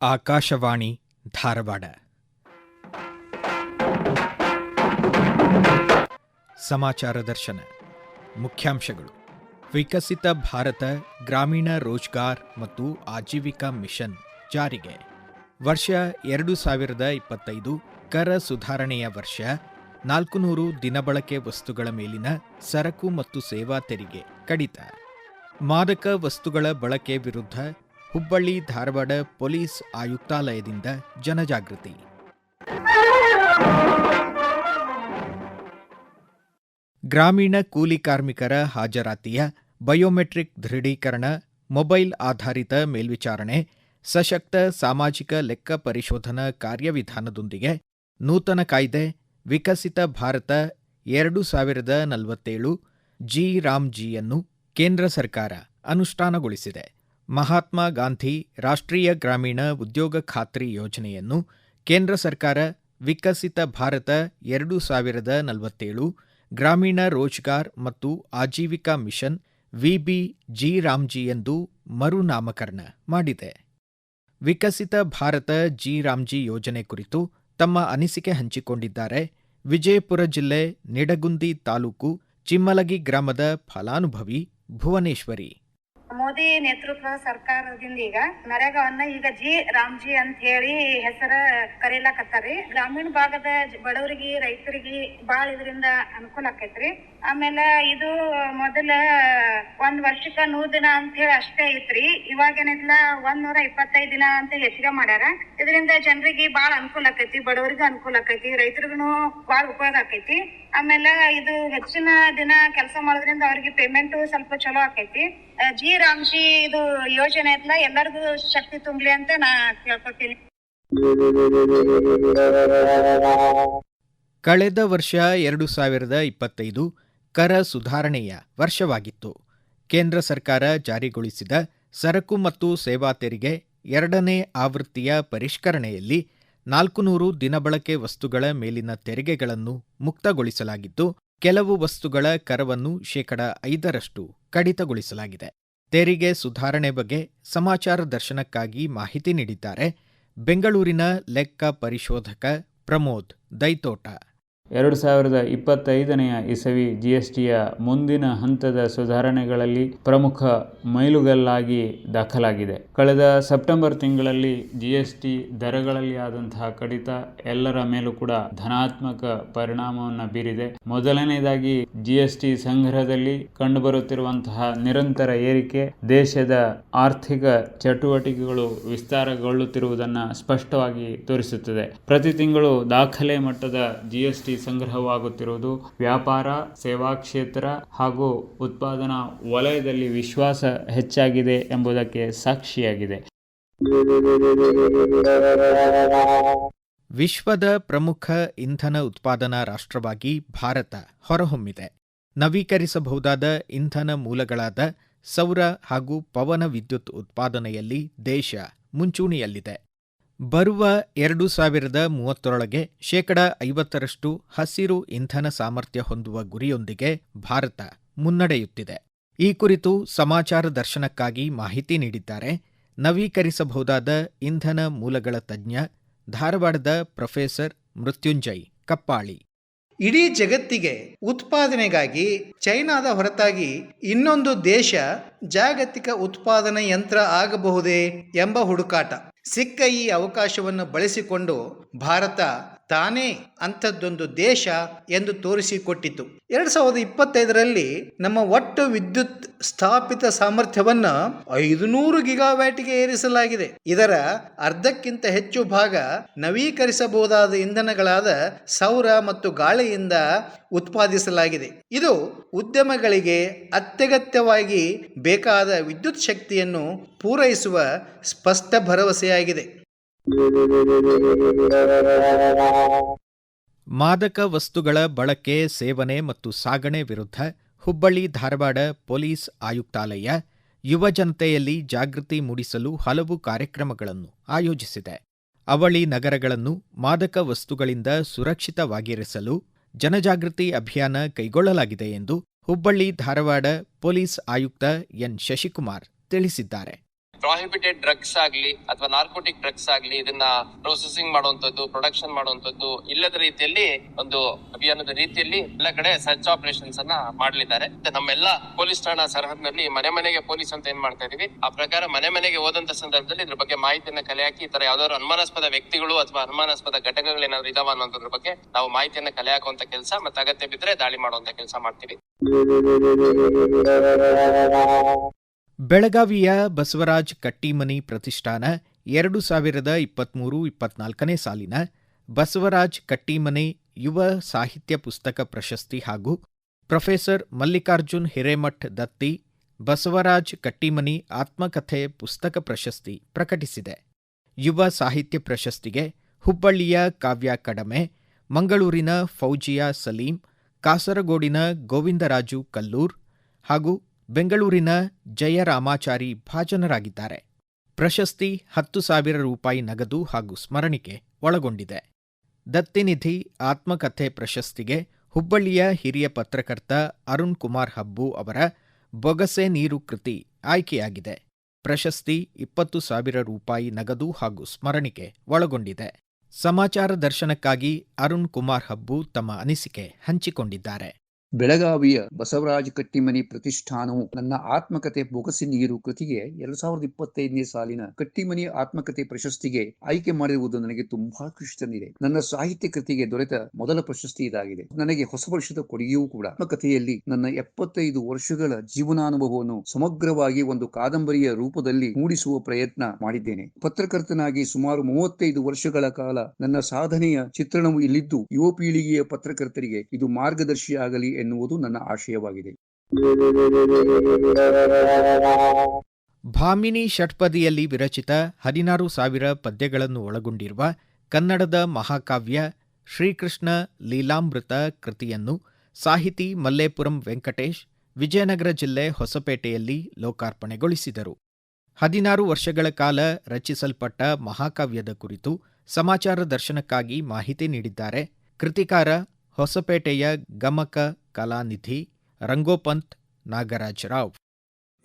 ಆಕಾಶವಾಣಿ ಧಾರವಾಡ. ಸಮಾಚಾರ ದರ್ಶನ, ಮುಖ್ಯಾಂಶಗಳು. ವಿಕಸಿತ ಭಾರತ, ಗ್ರಾಮೀಣ ರೋಜ್ಗಾರ್ ಮತ್ತು ಆಜೀವಿಕಾ ಮಿಷನ್ ಜಾರಿಗೆ. ವರ್ಷ ಎರಡು ಸಾವಿರದ ಇಪ್ಪತ್ತೈದು ಕರ ಸುಧಾರಣೆಯ ವರ್ಷ ನಾಲ್ಕು ನೂರು ದಿನಬಳಕೆ ವಸ್ತುಗಳ ಮೇಲಿನ ಸರಕು ಮತ್ತು ಸೇವಾ ತೆರಿಗೆ ಕಡಿತ. ಮಾದಕ ವಸ್ತುಗಳ ಬಳಕೆ ವಿರುದ್ಧ ಹುಬ್ಬಳ್ಳಿ, ಧಾರವಾಡ ಪೊಲೀಸ್ ಆಯುಕ್ತಾಲಯದಿಂದ ಜನಜಾಗೃತಿ. ಗ್ರಾಮೀಣ ಕೂಲಿ ಕಾರ್ಮಿಕರ ಹಾಜರಾತಿಯ ಬಯೋಮೆಟ್ರಿಕ್ ದೃಢೀಕರಣ, ಮೊಬೈಲ್ ಆಧಾರಿತ ಮೇಲ್ವಿಚಾರಣೆ, ಸಶಕ್ತ ಸಾಮಾಜಿಕ ಲೆಕ್ಕ ಪರಿಶೋಧನಾ ಕಾರ್ಯವಿಧಾನದೊಂದಿಗೆ ನೂತನ ಕಾಯ್ದೆ, ವಿಕಸಿತ ಭಾರತ ಎರಡು ಸಾವಿರದ ನಲವತ್ತೇಳು ಜಿ ರಾಮ್ಜಿಯನ್ನು ಕೇಂದ್ರ ಸರ್ಕಾರ ಅನುಷ್ಠಾನಗೊಳಿಸಿದೆ. ಮಹಾತ್ಮ ಗಾಂಧಿ ರಾಷ್ಟ್ರೀಯ ಗ್ರಾಮೀಣ ಉದ್ಯೋಗ ಖಾತ್ರಿ ಯೋಜನೆಯನ್ನು ಕೇಂದ್ರ ಸರ್ಕಾರ ವಿಕಸಿತ ಭಾರತ ಎರಡು ಸಾವಿರದ ನಲವತ್ತೇಳು, ಗ್ರಾಮೀಣ ರೋಜ್ಗಾರ್ ಮತ್ತು Ajeevika mission VB G Ramji ಎಂದು ಮರುನಾಮಕರಣ ಮಾಡಿದೆ. ವಿಕಸಿತ ಭಾರತ ಜಿ ರಾಮ್ಜಿ ಯೋಜನೆ ಕುರಿತು ತಮ್ಮ ಅನಿಸಿಕೆ ಹಂಚಿಕೊಂಡಿದ್ದಾರೆ. ವಿಜಯಪುರ ಜಿಲ್ಲೆ ನಿಡಗುಂದಿ ತಾಲೂಕು ಚಿಮ್ಮಲಗಿ ಗ್ರಾಮದ ಫಲಾನುಭವಿ ಭುವನೇಶ್ವರಿ. ಮೋದಿ ನೇತೃತ್ವದ ಸರ್ಕಾರದಿಂದ ಈಗ ನರೇಗಾವನ್ನ ಈಗ ಜಿ ರಾಮ್ಜಿ ಅಂತ ಹೇಳಿ ಹೆಸರ ಕರೀಲಾಕತ್ತಾರಿ ಗ್ರಾಮೀಣ ಭಾಗದ ಬಡವರಿಗೆ, ರೈತರಿಗೆ ಬಾಳ ಇದರಿಂದ ಅನುಕೂಲ ಆಕೈತ್ರಿ. ಆಮೇಲೆ ಇದು ಮೊದಲ ಒಂದ್ ವರ್ಷಕ್ಕ ನೂರ್ ದಿನ ಅಂತ ಹೇಳಿ ಅಷ್ಟೇ ಐತ್ರಿ. ಇವಾಗ ಏನೈತಿಲ್ಲ ಒಂದ್ ನೂರ ಇಪ್ಪತ್ತೈದ್ ದಿನ ಅಂತ ಹೆಚ್ಚಿಗೆ ಮಾಡ್ಯಾರ. ಇದರಿಂದ ಜನರಿಗೆ ಬಾಳ ಅನುಕೂಲ ಆಕೈತಿ, ಬಡವರಿಗೂ ಅನುಕೂಲ ಆಕೈತಿ, ರೈತರಿಗೂ ಬಾಳ ಉಪಯೋಗ ಆಕೈತಿ. ಆಮೇಲೆ ಇದು ಹೆಚ್ಚಿನ ದಿನ ಕೆಲಸ ಮಾಡೋದ್ರಿಂದ ಅವ್ರಿಗೆ ಪೇಮೆಂಟ್ ಸ್ವಲ್ಪ ಚಲೋ ಆಕೈತಿ. ಜಿ ರಾಮ್ಜಿ, ಇದು ಯೋಜನೆ ಐತ್ಲ ಎಲ್ಲರಿಗೂ ಶಕ್ತಿ ತುಂಬಲಿ ಅಂತ ನಾ ಕೇಳ್ಕೊತೀನಿ ಕಳೆದ ವರ್ಷ ಎರಡು ಸಾವಿರದ ಇಪ್ಪತ್ತೈದು ಕರ ಸುಧಾರಣೆಯ ವರ್ಷವಾಗಿತ್ತು. ಕೇಂದ್ರ ಸರ್ಕಾರ ಜಾರಿಗೊಳಿಸಿದ ಸರಕು ಮತ್ತು ಸೇವಾ ತೆರಿಗೆ ಎರಡನೇ ಆವೃತ್ತಿಯ ಪರಿಷ್ಕರಣೆಯಲ್ಲಿ ನಾಲ್ಕುನೂರು ದಿನಬಳಕೆ ವಸ್ತುಗಳ ಮೇಲಿನ ತೆರಿಗೆಗಳನ್ನು ಮುಕ್ತಗೊಳಿಸಲಾಗಿದ್ದು, ಕೆಲವು ವಸ್ತುಗಳ ಕರವನ್ನು ಶೇಕಡ ಐದರಷ್ಟು ಕಡಿತಗೊಳಿಸಲಾಗಿದೆ. ತೆರಿಗೆ ಸುಧಾರಣೆ ಬಗ್ಗೆ ಸಮಾಚಾರ ದರ್ಶನಕ್ಕಾಗಿ ಮಾಹಿತಿ ನೀಡಿದ್ದಾರೆ. ಬೆಂಗಳೂರಿನ ಲೆಕ್ಕ ಪರಿಶೋಧಕ ಪ್ರಮೋದ್ ದೈತೋಟ. ಎರಡು ಸಾವಿರದ ಇಪ್ಪತ್ತೈದನೆಯ ಇಸವಿ ಜಿಎಸ್ಟಿಯ ಮುಂದಿನ ಹಂತದ ಸುಧಾರಣೆಗಳಲ್ಲಿ ಪ್ರಮುಖ ಮೈಲುಗಲ್ಲಾಗಿ ದಾಖಲಾಗಿದೆ. ಕಳೆದ ಸೆಪ್ಟೆಂಬರ್ ತಿಂಗಳಲ್ಲಿ ಜಿಎಸ್ಟಿ ದರಗಳಲ್ಲಿ ಆದಂತಹ ಕಡಿತ ಎಲ್ಲರ ಮೇಲೂ ಕೂಡ ಧನಾತ್ಮಕ ಪರಿಣಾಮವನ್ನು ಬೀರಿದೆ. ಮೊದಲನೆಯದಾಗಿ ಜಿಎಸ್ಟಿ ಸಂಗ್ರಹದಲ್ಲಿ ಕಂಡುಬರುತ್ತಿರುವಂತಹ ನಿರಂತರ ಏರಿಕೆ, ದೇಶದ ಆರ್ಥಿಕ ಚಟುವಟಿಕೆಗಳು ವಿಸ್ತಾರಗೊಳ್ಳುತ್ತಿರುವುದನ್ನು ಸ್ಪಷ್ಟವಾಗಿ ತೋರಿಸುತ್ತದೆ. ಪ್ರತಿ ತಿಂಗಳು ದಾಖಲೆ ಮಟ್ಟದ ಜಿಎಸ್ಟಿ ಸಂಗ್ರಹವಾಗುತ್ತಿರುವುದು ವ್ಯಾಪಾರ, ಸೇವಾ ಕ್ಷೇತ್ರ ಹಾಗೂ ಉತ್ಪಾದನಾ ವಲಯದಲ್ಲಿ ವಿಶ್ವಾಸ ಹೆಚ್ಚಾಗಿದೆ ಎಂಬುದಕ್ಕೆ ಸಾಕ್ಷಿಯಾಗಿದೆ. ವಿಶ್ವದ ಪ್ರಮುಖ ಇಂಧನ ಉತ್ಪಾದನಾ ರಾಷ್ಟ್ರವಾಗಿ ಭಾರತ ಹೊರಹೊಮ್ಮಿದೆ. ನವೀಕರಿಸಬಹುದಾದ ಇಂಧನ ಮೂಲಗಳಾದ ಸೌರ ಹಾಗೂ ಪವನ ವಿದ್ಯುತ್ ಉತ್ಪಾದನೆಯಲ್ಲಿ ದೇಶ ಮುಂಚೂಣಿಯಲ್ಲಿದೆ. ಬರುವ ಎರಡು ಸಾವಿರದ ಮೂವತ್ತರೊಳಗೆ ಶೇಕಡ ಐವತ್ತರಷ್ಟು ಹಸಿರು ಇಂಧನ ಸಾಮರ್ಥ್ಯ ಹೊಂದುವ ಗುರಿಯೊಂದಿಗೆ ಭಾರತ ಮುನ್ನಡೆಯುತ್ತಿದೆ. ಈ ಕುರಿತು ಸಮಾಚಾರ ದರ್ಶನಕ್ಕಾಗಿ ಮಾಹಿತಿ ನೀಡಿದ್ದಾರೆ. ನವೀಕರಿಸಬಹುದಾದ ಇಂಧನ ಮೂಲಗಳ ತಜ್ಞ, ಧಾರವಾಡದ ಪ್ರೊಫೆಸರ್ ಮೃತ್ಯುಂಜಯ್ ಕಪ್ಪಾಳಿ. ಇಡೀ ಜಗತ್ತಿಗೆ ಉತ್ಪಾದನೆಗಾಗಿ ಚೈನಾದ ಹೊರತಾಗಿ ಇನ್ನೊಂದು ದೇಶ ಜಾಗತಿಕ ಉತ್ಪಾದನಾ ಯಂತ್ರ ಆಗಬಹುದೇ ಎಂಬ ಹುಡುಕಾಟ. ಸಿಕ್ಕ ಈ ಅವಕಾಶವನ್ನು ಬಳಸಿಕೊಂಡು ಭಾರತ ತಾನೇ ಅಂಥದ್ದೊಂದು ದೇಶ ಎಂದು ತೋರಿಸಿಕೊಟ್ಟಿತು. ಎರಡ್ ಸಾವಿರದ ಇಪ್ಪತ್ತೈದರಲ್ಲಿ ನಮ್ಮ ಒಟ್ಟು ವಿದ್ಯುತ್ ಸ್ಥಾಪಿತ ಸಾಮರ್ಥ್ಯವನ್ನು ಐದುನೂರು ಗಿಗಾವ್ಯಾಟ್ಗೆ ಏರಿಸಲಾಗಿದೆ. ಇದರ ಅರ್ಧಕ್ಕಿಂತ ಹೆಚ್ಚು ಭಾಗ ನವೀಕರಿಸಬಹುದಾದ ಇಂಧನಗಳಾದ ಸೌರ ಮತ್ತು ಗಾಳಿಯಿಂದ ಉತ್ಪಾದಿಸಲಾಗಿದೆ. ಇದು ಉದ್ಯಮಗಳಿಗೆ ಅತ್ಯಗತ್ಯವಾಗಿ ಬೇಕಾದ ವಿದ್ಯುತ್ ಶಕ್ತಿಯನ್ನು ಪೂರೈಸುವ ಸ್ಪಷ್ಟ ಭರವಸೆಯಾಗಿದೆ ಮಾದಕ ವಸ್ತುಗಳ ಬಳಕೆ, ಸೇವನೆ ಮತ್ತು ಸಾಗಣೆ ವಿರುದ್ಧ ಹುಬ್ಬಳ್ಳಿ, ಧಾರವಾಡ ಪೊಲೀಸ್ ಆಯುಕ್ತಾಲಯ ಯುವ ಜನತೆಯಲ್ಲಿ ಜಾಗೃತಿ ಮೂಡಿಸಲು ಹಲವು ಕಾರ್ಯಕ್ರಮಗಳನ್ನು ಆಯೋಜಿಸಿದೆ. ಅವಳಿ ನಗರಗಳನ್ನು ಮಾದಕ ವಸ್ತುಗಳಿಂದ ಸುರಕ್ಷಿತವಾಗಿರಿಸಲು ಜನಜಾಗೃತಿ ಅಭಿಯಾನ ಕೈಗೊಳ್ಳಲಾಗಿದೆ ಎಂದು ಹುಬ್ಬಳ್ಳಿ, ಧಾರವಾಡ ಪೊಲೀಸ್ ಆಯುಕ್ತ ಎನ್. ಶಶಿಕುಮಾರ್ ತಿಳಿಸಿದ್ದಾರೆ. ಪ್ರಾಹಿಬಿಟೆಡ್ ಡ್ರಗ್ಸ್ ಆಗ್ಲಿ ಅಥವಾ ನಾರ್ಕೋಟಿಕ್ ಡ್ರಗ್ಸ್ ಆಗ್ಲಿ ಇದನ್ನ ಪ್ರೊಸೆಸಿಂಗ್ ಮಾಡುವಂತದ್ದು ಪ್ರೊಡಕ್ಷನ್ ಮಾಡುವಂತದ್ದು ಇಲ್ಲದ ರೀತಿಯಲ್ಲಿ ಒಂದು ಅಭಿಯಾನದ ರೀತಿಯಲ್ಲಿ ಎಲ್ಲ ಕಡೆ ಸರ್ಚ್ ಆಪರೇಷನ್ಸ್ ಅನ್ನ ಮಾಡಲಿದ್ದಾರೆ. ನಮ್ಮೆಲ್ಲಾ ಪೊಲೀಸ್ ಠಾಣಾ ಸರಹದ್ನಲ್ಲಿ ಮನೆ ಮನೆಗೆ ಪೊಲೀಸ್ ಅಂತ ಏನ್ ಮಾಡ್ತಾ ಇದೀವಿ? ಆ ಪ್ರಕಾರ ಮನೆ ಮನೆಗೆ ಹೋದಂತ ಸಂದರ್ಭದಲ್ಲಿ ಇದ್ರ ಬಗ್ಗೆ ಮಾಹಿತಿಯನ್ನ ಕಲೆ ಹಾಕಿ ಈ ತರ ಯಾವ್ದಾದ್ರು ಅನುಮಾನಾಸ್ಪದ ವ್ಯಕ್ತಿಗಳು ಅಥವಾ ಅನುಮಾನಾಸ್ಪದ ಘಟಕಗಳು ಏನಾದ್ರು ಇದಾವ ಅನ್ನೋದ್ರ ಬಗ್ಗೆ ನಾವು ಮಾಹಿತಿಯನ್ನ ಕಲೆ ಹಾಕುವಂತ ಕೆಲಸ ಮತ್ತೆ ಅಗತ್ಯ ಬಿದ್ರೆ ದಾಳಿ ಮಾಡುವಂತ ಕೆಲಸ ಮಾಡ್ತೀವಿ. ಬೆಳಗಾವಿಯ ಬಸವರಾಜ್ ಕಟ್ಟಿಮನಿ ಪ್ರತಿಷ್ಠಾನ ಎರಡು ಸಾವಿರದ ಇಪ್ಪತ್ತ್ಮೂರು ಇಪ್ಪತ್ನಾಲ್ಕನೇ ಸಾಲಿನ ಬಸವರಾಜ್ ಕಟ್ಟಿಮನೆ ಯುವ ಸಾಹಿತ್ಯ ಪುಸ್ತಕ ಪ್ರಶಸ್ತಿ ಹಾಗೂ ಪ್ರೊಫೆಸರ್ ಮಲ್ಲಿಕಾರ್ಜುನ್ ಹಿರೇಮಠ್ ದತ್ತಿ ಬಸವರಾಜ್ ಕಟ್ಟಿಮನಿ ಆತ್ಮಕಥೆ ಪುಸ್ತಕ ಪ್ರಶಸ್ತಿ ಪ್ರಕಟಿಸಿದೆ. ಯುವ ಸಾಹಿತ್ಯ ಪ್ರಶಸ್ತಿಗೆ ಹುಬ್ಬಳ್ಳಿಯ ಕಾವ್ಯ ಕಡಮೆ, ಮಂಗಳೂರಿನ ಫೌಜಿಯಾ ಸಲೀಂ, ಕಾಸರಗೋಡಿನ ಗೋವಿಂದರಾಜು ಕಲ್ಲೂರ್ ಹಾಗೂ ಬೆಂಗಳೂರಿನ ಜಯರಾಮಾಚಾರಿ ಭಾಜನರಾಗಿದ್ದಾರೆ. ಪ್ರಶಸ್ತಿ ಹತ್ತು ಸಾವಿರ ರೂಪಾಯಿ ನಗದು ಹಾಗೂ ಸ್ಮರಣಿಕೆ ಒಳಗೊಂಡಿದೆ. ದತ್ತಿನಿಧಿ ಆತ್ಮಕಥೆ ಪ್ರಶಸ್ತಿಗೆ ಹುಬ್ಬಳ್ಳಿಯ ಹಿರಿಯ ಪತ್ರಕರ್ತ ಅರುಣ್ ಕುಮಾರ್ ಹಬ್ಬು ಅವರ ಬೊಗಸೆ ನೀರು ಕೃತಿ ಆಯ್ಕೆಯಾಗಿದೆ. ಪ್ರಶಸ್ತಿ ಇಪ್ಪತ್ತು ಸಾವಿರ ರೂಪಾಯಿ ನಗದು ಹಾಗೂ ಸ್ಮರಣಿಕೆ ಒಳಗೊಂಡಿದೆ. ಸಮಾಚಾರ ದರ್ಶನಕ್ಕಾಗಿ ಅರುಣ್ ಕುಮಾರ್ ಹಬ್ಬು ತಮ್ಮ ಅನಿಸಿಕೆ ಹಂಚಿಕೊಂಡಿದ್ದಾರೆ. ಬೆಳಗಾವಿಯ ಬಸವರಾಜ ಕಟ್ಟಿಮನಿ ಪ್ರತಿಷ್ಠಾನವು ನನ್ನ ಆತ್ಮಕತೆ ಬೊಗಸಿ ನೀರು ಕೃತಿಗೆ ಎರಡ್ ಸಾವಿರದ ಇಪ್ಪತ್ತೈದನೇ ಸಾಲಿನ ಕಟ್ಟಿಮನಿ ಆತ್ಮಕತೆ ಪ್ರಶಸ್ತಿಗೆ ಆಯ್ಕೆ ಮಾಡಿರುವುದು ನನಗೆ ತುಂಬಾ ಖುಷಿ ತಂದಿದೆ. ನನ್ನ ಸಾಹಿತ್ಯ ಕೃತಿಗೆ ದೊರೆತ ಮೊದಲ ಪ್ರಶಸ್ತಿ ಇದಾಗಿದೆ. ನನಗೆ ಹೊಸ ವರ್ಷದ ಕೊಡುಗೆಯೂ ಕೂಡ. ಆತ್ಮಕಥೆಯಲ್ಲಿ ನನ್ನ ಎಪ್ಪತ್ತೈದು ವರ್ಷಗಳ ಜೀವನಾನುಭವವನ್ನು ಸಮಗ್ರವಾಗಿ ಒಂದು ಕಾದಂಬರಿಯ ರೂಪದಲ್ಲಿ ಮೂಡಿಸುವ ಪ್ರಯತ್ನ ಮಾಡಿದ್ದೇನೆ. ಪತ್ರಕರ್ತನಾಗಿ ಸುಮಾರು ಮೂವತ್ತೈದು ವರ್ಷಗಳ ಕಾಲ ನನ್ನ ಸಾಧನೆಯ ಚಿತ್ರಣವು ಇಲ್ಲಿದ್ದು. ಯುವ ಪೀಳಿಗೆಯ ಪತ್ರಕರ್ತರಿಗೆ ಇದು ಮಾರ್ಗದರ್ಶಿಯಾಗಲಿ ಎನ್ನುವುದು ನನ್ನ ಆಶಯವಾಗಿದೆ. ಭಾಮಿನಿ ಷಟ್ಪದಿಯಲ್ಲಿ ವಿರಚಿತ ಹದಿನಾರು ಸಾವಿರ ಪದ್ಯಗಳನ್ನು ಒಳಗೊಂಡಿರುವ ಕನ್ನಡದ ಮಹಾಕಾವ್ಯ ಶ್ರೀಕೃಷ್ಣ ಲೀಲಾಮೃತ ಕೃತಿಯನ್ನು ಸಾಹಿತಿ ಮಲ್ಲೇಪುರಂ ವೆಂಕಟೇಶ್ ವಿಜಯನಗರ ಜಿಲ್ಲೆ ಹೊಸಪೇಟೆಯಲ್ಲಿ ಲೋಕಾರ್ಪಣೆಗೊಳಿಸಿದರು. ಹದಿನಾರು ವರ್ಷಗಳ ಕಾಲ ರಚಿಸಲ್ಪಟ್ಟ ಮಹಾಕಾವ್ಯದ ಕುರಿತು ಸಮಾಚಾರ ದರ್ಶನಕ್ಕಾಗಿ ಮಾಹಿತಿ ನೀಡಿದ್ದಾರೆ ಕೃತಿಕಾರ ಹೊಸಪೇಟೆಯ ಗಮಕ ಕಲಾನಿಧಿ ರಂಗೋಪಂತ್ ನಾಗರಾಜರಾವ್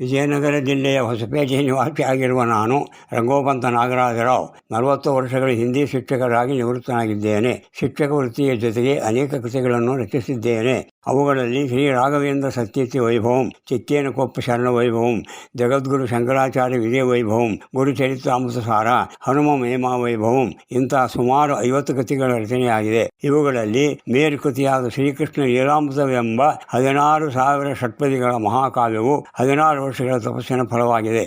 ವಿಜಯನಗರ ಜಿಲ್ಲೆಯ ಹೊಸಪೇಟೆ ನಿವಾಸಿಯಾಗಿರುವ ನಾನು ರಂಗೋಪಂತ ನಾಗರಾಜರಾವ್ ನಲವತ್ತು ವರ್ಷಗಳ ಹಿಂದಿ ಶಿಕ್ಷಕರಾಗಿ ನಿವೃತ್ತನಾಗಿದ್ದೇನೆ. ಶಿಕ್ಷಕ ವೃತ್ತಿಯ ಜೊತೆಗೆ ಅನೇಕ ಕೃತಿಗಳನ್ನು ರಚಿಸಿದ್ದೇನೆ. ಅವುಗಳಲ್ಲಿ ಶ್ರೀ ರಾಘವೇಂದ್ರ ಸತ್ಯತಿ ವೈಭವಂ ಚಿತ್ತೇನಕೊಪ್ಪ ಶರಣ ವೈಭವಂ, ಜಗದ್ಗುರು ಶಂಕರಾಚಾರ್ಯ ವಿಜಯ ವೈಭವಂ ಗುರುಚರಿತ್ರಾಮೃತಸಾರ ಹನುಮ ಮೇಮಾ ವೈಭವಂ ಇಂತಹ ಸುಮಾರು ಐವತ್ತು ಕೃತಿಗಳ ರಚನೆಯಾಗಿದೆ. ಇವುಗಳಲ್ಲಿ ಮೇರು ಕೃತಿಯಾದ ಶ್ರೀಕೃಷ್ಣ ಲೀಲಾಮೃತವೆಂಬ ಹದಿನಾರು ಸಾವಿರ ಷಟ್ಪದಿಗಳ ಮಹಾಕಾವ್ಯವು ಹದಿನಾರು ವರ್ಷಗಳ ತಪಸ್ಸಿನ ಫಲವಾಗಿದೆ.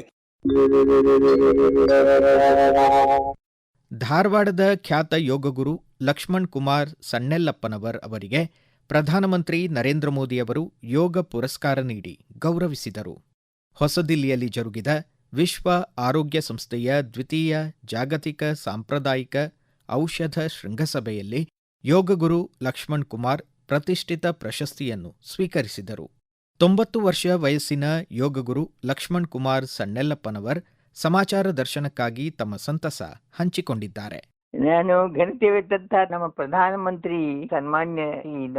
ಧಾರವಾಡದ ಖ್ಯಾತ ಯೋಗಗುರು ಲಕ್ಷ್ಮಣ್ ಕುಮಾರ್ ಸಣ್ಣೆಲ್ಲಪ್ಪನವರ್ ಅವರಿಗೆ ಪ್ರಧಾನಮಂತ್ರಿ ನರೇಂದ್ರ ಮೋದಿ ಅವರು ಯೋಗ ಪುರಸ್ಕಾರ ನೀಡಿ ಗೌರವಿಸಿದರು. ಹೊಸದಿಲ್ಲಿಯಲ್ಲಿ ಜರುಗಿದ ವಿಶ್ವ ಆರೋಗ್ಯ ಸಂಸ್ಥೆಯ ದ್ವಿತೀಯ ಜಾಗತಿಕ ಸಾಂಪ್ರದಾಯಿಕ ಔಷಧ ಶೃಂಗಸಭೆಯಲ್ಲಿ ಯೋಗಗುರು ಲಕ್ಷ್ಮಣ್ ಕುಮಾರ್ ಪ್ರತಿಷ್ಠಿತ ಪ್ರಶಸ್ತಿಯನ್ನು ಸ್ವೀಕರಿಸಿದರು. ತೊಂಬತ್ತು ವರ್ಷ ವಯಸ್ಸಿನ ಯೋಗಗುರು ಲಕ್ಷ್ಮಣ್ ಕುಮಾರ್ ಸಣ್ಣೆಲ್ಲಪ್ಪನವರ್ ಸಮಾಚಾರ ದರ್ಶನಕ್ಕಾಗಿ ತಮ್ಮ ಸಂತಸ ಹಂಚಿಕೊಂಡಿದ್ದಾರೆ. ನಾನು ಘನತೆವೆತ್ತಂತ ನಮ್ಮ ಪ್ರಧಾನಮಂತ್ರಿ ಸನ್ಮಾನ್ಯ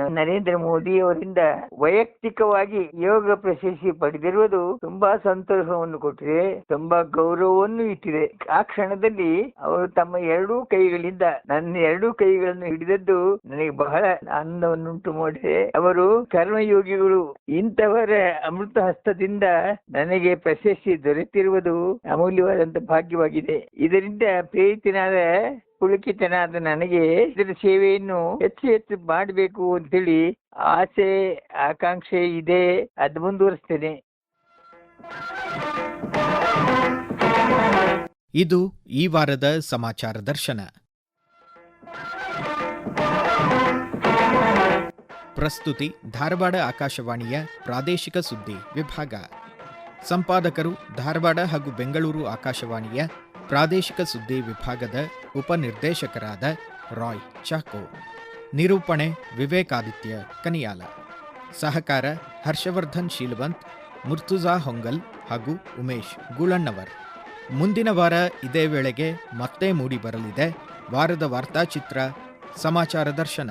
ನರೇಂದ್ರ ಮೋದಿ ಅವರಿಂದ ವೈಯಕ್ತಿಕವಾಗಿ ಯೋಗ ಪ್ರಶಸ್ತಿ ಪಡೆದಿರುವುದು ತುಂಬಾ ಸಂತೋಷವನ್ನು ಕೊಟ್ಟಿದೆ, ತುಂಬಾ ಗೌರವವನ್ನು ಇಟ್ಟಿದೆ. ಆ ಕ್ಷಣದಲ್ಲಿ ಅವರು ತಮ್ಮ ಎರಡೂ ಕೈಗಳಿಂದ, ನನ್ನ ಎರಡೂ ಕೈಗಳನ್ನು ಹಿಡಿದದ್ದು ನನಗೆ ಬಹಳ ಆನಂದವನ್ನುಂಟು ಮಾಡಿದೆ. ಅವರು ಕರ್ಮಯೋಗಿಗಳು, ಇಂಥವರ ಅಮೃತ ಹಸ್ತದಿಂದ ನನಗೆ ಪ್ರಶಸ್ತಿ ದೊರೆತಿರುವುದು ಅಮೂಲ್ಯವಾದಂತ ಭಾಗ್ಯವಾಗಿದೆ. ಇದರಿಂದ ಪ್ರೇರಿತನಾದ ಪುಳಕಿತನಾದ ನನಗೆ ಇದರ ಸೇವೆಯನ್ನು ಹೆಚ್ಚು ಹೆಚ್ಚು ಮಾಡಬೇಕು ಅಂತೇಳಿ ಆಸೆ, ಆಕಾಂಕ್ಷೆ ಇದೆ, ಅದು ಮುಂದುವರಿಸ್ತೇನೆ. ಇದು ಈ ವಾರದ ಸಮಾಚಾರ ದರ್ಶನ. ಪ್ರಸ್ತುತಿ ಧಾರವಾಡ ಆಕಾಶವಾಣಿಯ ಪ್ರಾದೇಶಿಕ ಸುದ್ದಿ ವಿಭಾಗ. ಸಂಪಾದಕರು ಧಾರವಾಡ ಹಾಗೂ ಬೆಂಗಳೂರು ಆಕಾಶವಾಣಿಯ ಪ್ರಾದೇಶಿಕ ಸುದ್ದಿ ವಿಭಾಗದ ಉಪನಿರ್ದೇಶಕರಾದ ರಾಯ್, ಚಾಕೋ, ನಿರೂಪಣೆ ವಿವೇಕಾದಿತ್ಯ, ಕನಿಯಾಲ, ಸಹಕಾರ ಹರ್ಷವರ್ಧನ್ ಶೀಲವಂತ್, ಮುರ್ತುಜಾ ಹೊಂಗಲ್ ಹಾಗೂ ಉಮೇಶ್ ಗೂಳಣ್ಣವರ್. ಮುಂದಿನ ವಾರ ಇದೇ ವೇಳೆಗೆ ಮತ್ತೆ ಮೂಡಿ ಬರಲಿದೆ ವಾರದ ವಾರ್ತಾಚಿತ್ರ ಸಮಾಚಾರ ದರ್ಶನ.